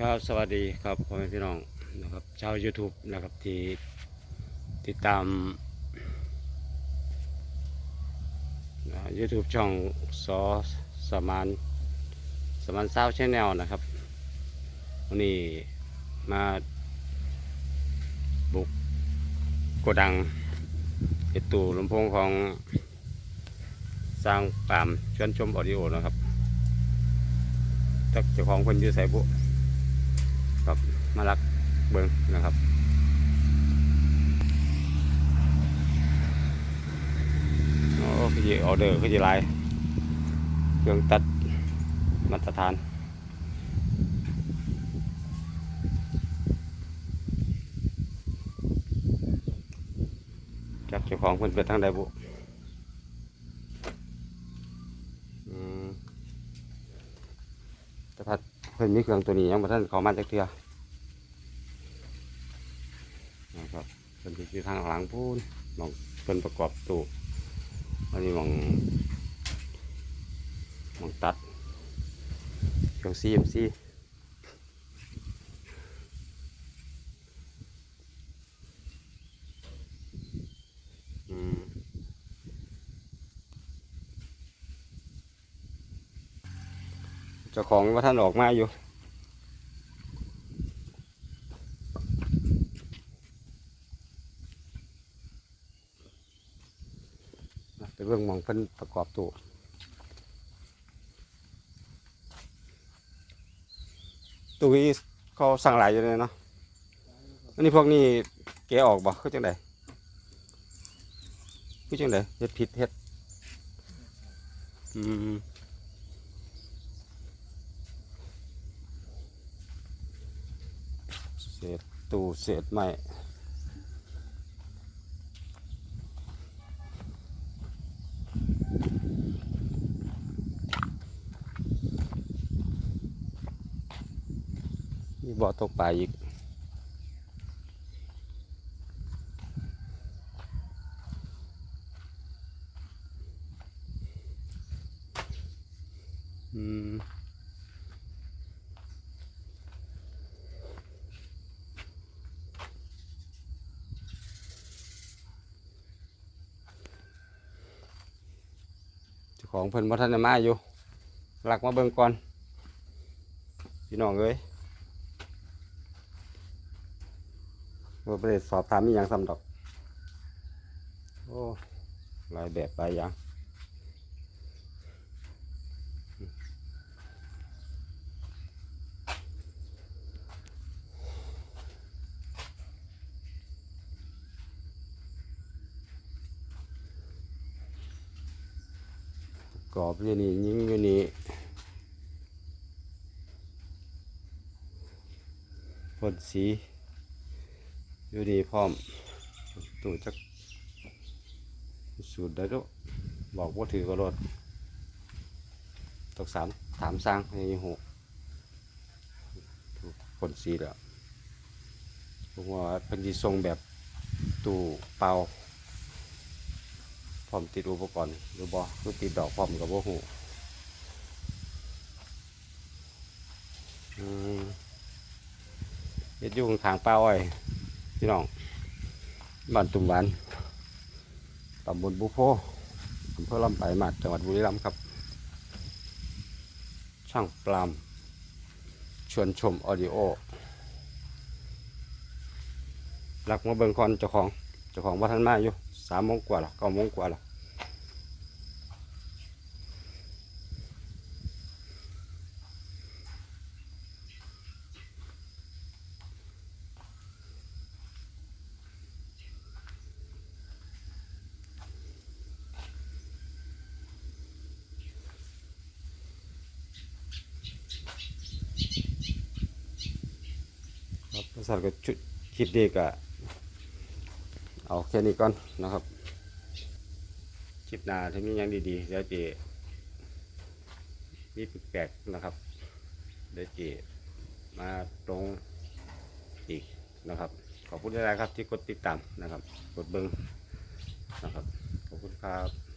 ครับสวัสดีครับพ่อแม่พี่น้องนะครับชาว YouTube นะครับที่ติดตามอ่า YouTube ช่องสอสมานสมานซาชแนลนะครับวันนี้มาบุกโกดังเอตูลำโพงของสร้างปามชวนชมออดิโอนะครับจักเจ้าของคนยื้อใส่บุ มาลักเบิ้งนะครับโอ้คือจะออเดอร์คือจะไลายเครื่องตัดมาตรฐานจักเจ้าของเพิ่นเป็นทางใดบุแต่พัดเพิ่นมีเครื่องตัวนี้ยังบ่ทันเข้ามาจักเทื่อนะครับ เพิ่นสิอยู่ทางหลังพูนมองเพิ่นประกอบตู้อันนี้มองมองตัดเครื่อง CMC อืมเจ้าของว่าท่านออกมาอยู่ ไปเบิ่งมองเพิ่นประกอบตู้ตู้นี้เขาสั่งหลายอยู่เลยเนาะอันนี้พวกนี้แกออกบ่คือจังไดคือจังไดเฮ็ดผิดเฮ็ดอืมเศษตู้เศษไม้ มีบ่อตกปลาอีกอืมของเพิ่นบ่ทันได้มาอยู่หลักมาเบิ่งก่อนพี่น้องเอ้ย ว่าประเด็สอบถามมีอย่างซ้ำดอก โอ้หลายแบบหลายอย่างกรอบอยู่นี่ยิงอยู่นี่พ่นสี อยู่นี่พร้อมตู้จักสูตรได้ด้วยบอกว่าถือก็รถตกสามถามสร้างในหูถูกพ่นสีแล้วผมว่าเป็นดีทรงแบบตู้เปล่าพร้อมติดอุปกรณ์หรือบอคือติดดอกพร้อมกับว่าหูอืมเฮ็ดอยู่ข้างเป้าอ้อย พี่น้องบ้านตุ่มหวานตำบลบุโพอำเภอลำปลายมาจังหวัดบุรีรัมย์ครับ ช่างปลามชวนชมออดิโอหลักมาเบิ่งคอนเจ้าของเจ้าของว่าท่านมาอยู่สามโมงกว่าหรอเก้าโมงกว่าหรอ ครับบริษัทก็ชุดคลิปดีกะเอาแค่นี้ก่อนนะครับคลิปหน้าถ้ามีอย่างดีๆเดี๋ยวจีมีแปลกๆนะครับเดี๋ยวจีมาตรงอีกนะครับ ขอบคุณหลายๆครับที่กดติดตามนะครับ กดเบิ้งนะครับ ขอบคุณครับ